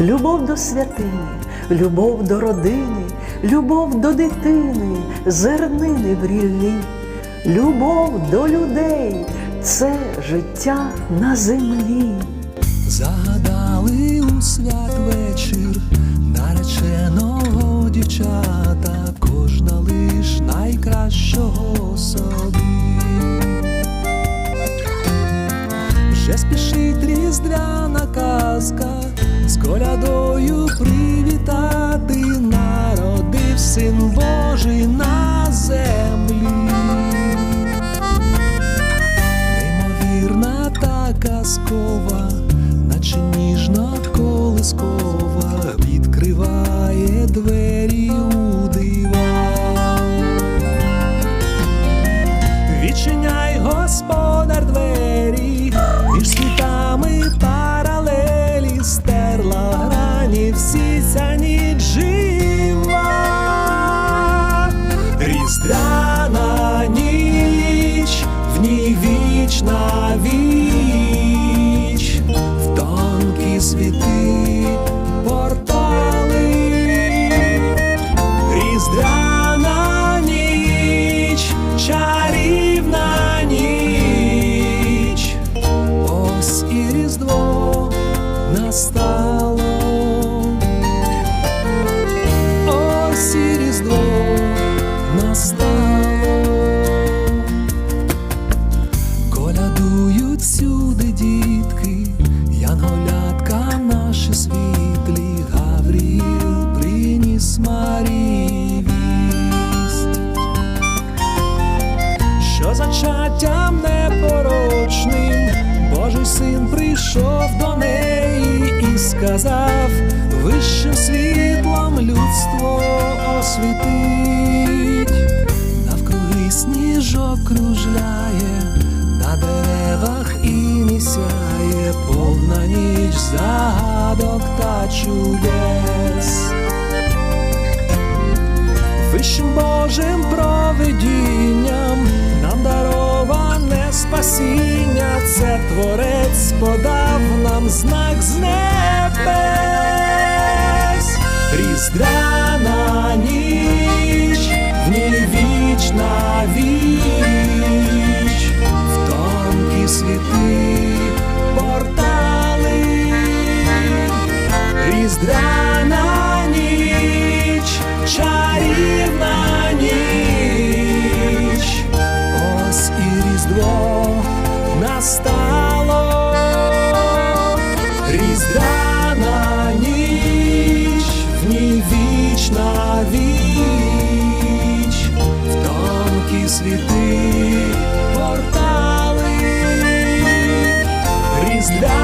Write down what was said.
любов до святині, любов до родини, любов до дитини, зернини в ріллі, любов до людей це життя на землі. Загадали у святвечір нареченого дівчата, кожна лиш найкращого собі. Вже спішить різдвяна казка колядою привітати, народив син Божий на землі. Неймовірна та казкова, наче ніжна колискова, відкриває двері зачаттям непорочним. Божий син прийшов до неї і сказав, вищим світлом людство освітить, навкруги сніжок кружляє, на деревах і не сяє, повна ніч загадок та чудес. Вищим Божим провидінням подав нам знак з небес, Різдвяна ніч, в ній вічна віч, в тонкі світи портали. Різдвяна світи портали. Різдвяна